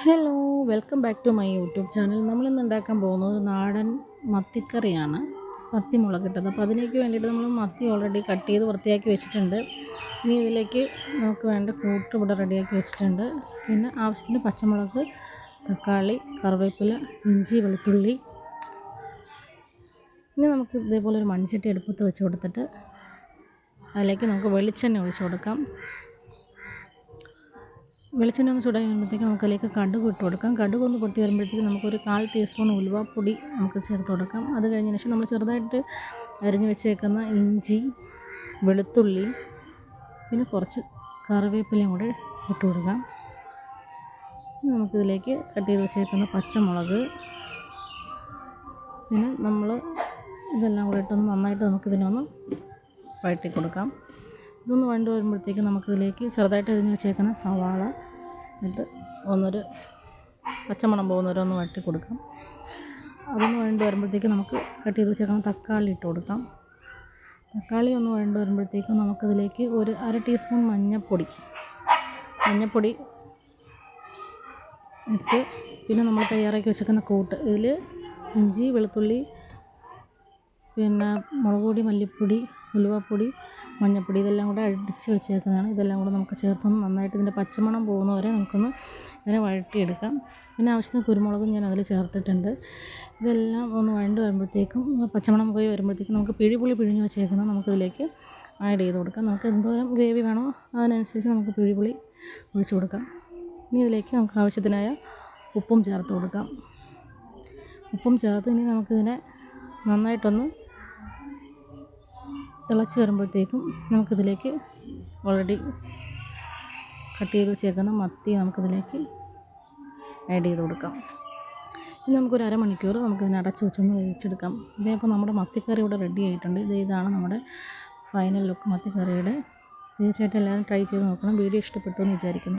Hello welcome back to my YouTube channel നമ്മളിന്ന് ഉണ്ടാക്കാൻ പോകുന്നത് നാടൻ മത്തിക്കറിയാണ്. മത്തി മുളകിട്ടത്. അപ്പോൾ അതിലേക്ക് വേണ്ടിയിട്ട് നമ്മൾ മത്തി ഓൾറെഡി കട്ട് ചെയ്ത് വൃത്തിയാക്കി വെച്ചിട്ടുണ്ട്. ഇനി ഇതിലേക്ക് നമുക്ക് വേണ്ട കൂട്ട് ഇവിടെ റെഡിയാക്കി വെച്ചിട്ടുണ്ട്. പിന്നെ ആവശ്യത്തിന് പച്ചമുളക് തക്കാളി കറിവേപ്പില ഇഞ്ചി വെളുത്തുള്ളി. ഇനി നമുക്ക് ഇതേപോലെ ഒരു മൺചട്ടി എടുപ്പത്ത് വെച്ച് കൊടുത്തിട്ട് അതിലേക്ക് നമുക്ക് വെളിച്ചെണ്ണ ഒഴിച്ച് കൊടുക്കാം. വെളിച്ചെണ്ണ ഒന്ന് ചൂടായി വരുമ്പോഴത്തേക്ക് നമുക്കതിലേക്ക് കടുക് ഇട്ട് കൊടുക്കാം. കടുക് ഒന്ന് പൊട്ടി വരുമ്പോഴത്തേക്ക് നമുക്കൊരു കാൽ ടീസ്പൂൺ ഉലുവാപ്പൊടി നമുക്ക് ചേർത്ത് കൊടുക്കാം. അത് കഴിഞ്ഞതിന് ശേഷം നമ്മൾ ചെറുതായിട്ട് അരിഞ്ഞ് വെച്ചേക്കുന്ന ഇഞ്ചി വെളുത്തുള്ളി പിന്നെ കുറച്ച് കറിവേപ്പിലയും കൂടെ ഇട്ട് കൊടുക്കാം. നമുക്കിതിലേക്ക് കട്ട് ചെയ്ത് വെച്ചേക്കുന്ന പച്ചമുളക് പിന്നെ നമ്മൾ ഇതെല്ലാം കൂടെ ഇട്ടൊന്ന് നന്നായിട്ട് നമുക്കിതിനൊന്ന് വഴറ്റി കൊടുക്കാം. ഇതൊന്ന് വഴണ്ട് വരുമ്പോഴത്തേക്ക് നമുക്കിതിലേക്ക് ചെറുതായിട്ട് അരിഞ്ഞ് വെച്ചേക്കുന്ന സവാള ഇട്ട് ഒന്നൊരു പച്ചമണം പോകുന്നവരെ ഒന്ന് വഴറ്റി കൊടുക്കാം. അതൊന്ന് വഴണ്ട് വരുമ്പോഴത്തേക്ക് നമുക്ക് കട്ട് ചെയ്ത് വെച്ചേക്കണം തക്കാളി ഇട്ട് കൊടുക്കാം. തക്കാളി ഒന്ന് വഴണ്ട് വരുമ്പോഴത്തേക്കും നമുക്കതിലേക്ക് ഒരു അര ടീസ്പൂൺ മഞ്ഞൾപ്പൊടി മഞ്ഞൾപ്പൊടി ഇട്ട് പിന്നെ നമ്മൾ തയ്യാറാക്കി വെച്ചേക്കുന്ന കൂട്ട്. ഇതിൽ ഇഞ്ചി വെളുത്തുള്ളി പിന്നെ മുളക് പൊടി മല്ലിപ്പൊടി ഉലുവപ്പൊടി മഞ്ഞൾപ്പൊടി ഇതെല്ലാം കൂടെ അടിച്ച് വെച്ചേക്കുന്നതാണ്. ഇതെല്ലാം കൂടെ നമുക്ക് ചേർത്തൊന്ന് നന്നായിട്ട് ഇതിന്റെ പച്ചമണം പോകുന്ന വരെ നമുക്കൊന്ന് ഇതിനെ വഴറ്റിയെടുക്കാം. പിന്നെ ആവശ്യത്തിന് കുരുമുളകും ഞാൻ അതിൽ ചേർത്തിട്ടുണ്ട്. ഇതെല്ലാം ഒന്ന് വഴണ്ട് വരുമ്പോഴത്തേക്കും പച്ചമണം പോയി വരുമ്പോഴത്തേക്കും നമുക്ക് പിഴിപുളി പിഴിഞ്ഞ് വെച്ചേക്കുന്നത് നമുക്കിതിലേക്ക് ആഡ് ചെയ്ത് കൊടുക്കാം. നമുക്ക് എന്തോരം ഗ്രേവി വേണോ അതിനനുസരിച്ച് നമുക്ക് പിഴിപുളി ഒഴിച്ചു കൊടുക്കാം. ഇനി ഇതിലേക്ക് നമുക്ക് ആവശ്യത്തിനായ ഉപ്പും ചേർത്ത് കൊടുക്കാം. ഉപ്പും ചേർത്ത് ഇനി നമുക്കിതിനെ നന്നായിട്ടൊന്ന് തിളച്ച് വരുമ്പോഴത്തേക്കും നമുക്കിതിലേക്ക് ഓൾറെഡി കട്ട് ചെയ്ത് വെച്ചേക്കുന്ന മത്തി നമുക്കിതിലേക്ക് ആഡ് ചെയ്ത് കൊടുക്കാം. ഇനി നമുക്കൊരു അരമണിക്കൂർ നമുക്കിതിനെ അടച്ച് വെച്ചൊന്ന് വേവിച്ചെടുക്കാം. ഇതേപ്പോൾ നമ്മുടെ മത്തിക്കറി ഇവിടെ റെഡി ആയിട്ടുണ്ട്. ഇത് ഇതാണ് നമ്മുടെ ഫൈനൽ ലുക്ക് മത്തിക്കറിയുടെ. തീർച്ചയായിട്ടും എല്ലാവരും ട്രൈ ചെയ്ത് നോക്കണം. വീഡിയോ ഇഷ്ടപ്പെട്ടു എന്ന് വിചാരിക്കുന്നു.